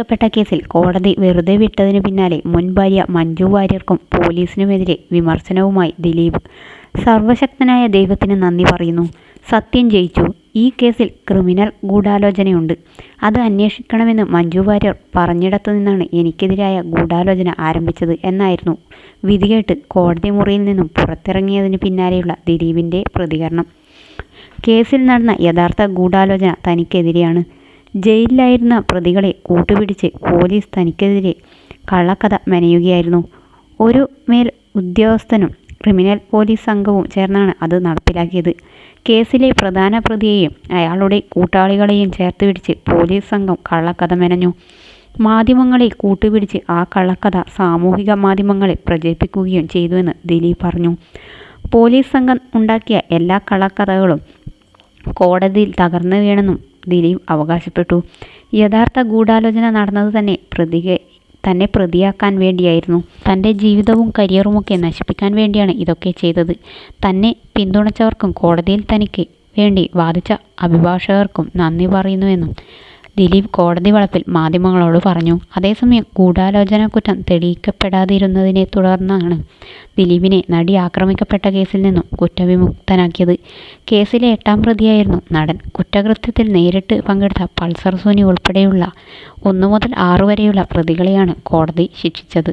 പ്പെട്ട കേസിൽ കോടതി വെറുതെ വിട്ടതിന് പിന്നാലെ മുൻ ഭാര്യ മഞ്ജു വാര്യർക്കും പോലീസിനുമെതിരെ വിമർശനവുമായി ദിലീപ്. സർവശക്തനായ ദൈവത്തിന് നന്ദി പറയുന്നു. സത്യം ജയിച്ചു. ഈ കേസിൽ ക്രിമിനൽ ഗൂഢാലോചനയുണ്ട്. അത് അന്വേഷിക്കണമെന്ന് മഞ്ജു വാര്യർ പറഞ്ഞിടത്തു നിന്നാണ് എനിക്കെതിരായ ഗൂഢാലോചന ആരംഭിച്ചത് എന്നായിരുന്നു വിധികേട്ട് കോടതി മുറിയിൽ നിന്നും പുറത്തിറങ്ങിയതിന് പിന്നാലെയുള്ള ദിലീപിന്റെ പ്രതികരണം. കേസിൽ നടന്ന യഥാർത്ഥ ഗൂഢാലോചന തനിക്കെതിരെയാണ്. ജയിലിലായിരുന്ന പ്രതികളെ കൂട്ടുപിടിച്ച് പോലീസ് തനിക്കെതിരെ കള്ളക്കഥ മെനയുകയായിരുന്നു. ഒരു മേൽ ഉദ്യോഗസ്ഥനും ക്രിമിനൽ പോലീസ് സംഘവും ചേർന്നാണ് അത് നടപ്പിലാക്കിയത്. കേസിലെ പ്രധാന പ്രതിയെയും അയാളുടെ കൂട്ടാളികളെയും ചേർത്ത് പിടിച്ച് പോലീസ് സംഘം കള്ളക്കഥ മെനഞ്ഞു. മാധ്യമങ്ങളെ കൂട്ടുപിടിച്ച് ആ കള്ളക്കഥ സാമൂഹിക മാധ്യമങ്ങളിൽ പ്രചരിപ്പിക്കുകയും ചെയ്തുവെന്ന് ദിലീപ് പറഞ്ഞു. പോലീസ് സംഘം ഉണ്ടാക്കിയ എല്ലാ കള്ളക്കഥകളും കോടതിയിൽ തകർന്നു വീണെന്നും ദിലീപ് അവകാശപ്പെട്ടു. യഥാർത്ഥ ഗൂഢാലോചന നടന്നത് തന്നെ പ്രതികെ തന്നെ പ്രതിയാക്കാൻ വേണ്ടിയായിരുന്നു. തന്റെ ജീവിതവും കരിയറുമൊക്കെ നശിപ്പിക്കാൻ വേണ്ടിയാണ് ഇതൊക്കെ ചെയ്തത്. തന്നെ പിന്തുണച്ചവർക്കും കോടതിയിൽ തനിക്ക് വേണ്ടി വാദിച്ച അഭിഭാഷകർക്കും നന്ദി പറയുന്നുവെന്നും ദിലീപ് കോടതി വളപ്പിൽ മാധ്യമങ്ങളോട് പറഞ്ഞു അതേസമയം ഗൂഢാലോചന കുറ്റം തെളിയിക്കപ്പെടാതിരുന്നതിനെ തുടർന്നാണ് ദിലീപിനെ നടി ആക്രമിക്കപ്പെട്ട കേസിൽ നിന്നും കുറ്റവിമുക്തനാക്കിയത്. കേസിലെ എട്ടാം പ്രതിയായിരുന്നു നടൻ. കുറ്റകൃത്യത്തിൽ നേരിട്ട് പങ്കെടുത്ത പൾസർ സുനി ഉൾപ്പെടെയുള്ള ഒന്നു മുതൽ ആറു വരെയുള്ള പ്രതികളെയാണ് കോടതി ശിക്ഷിച്ചത്.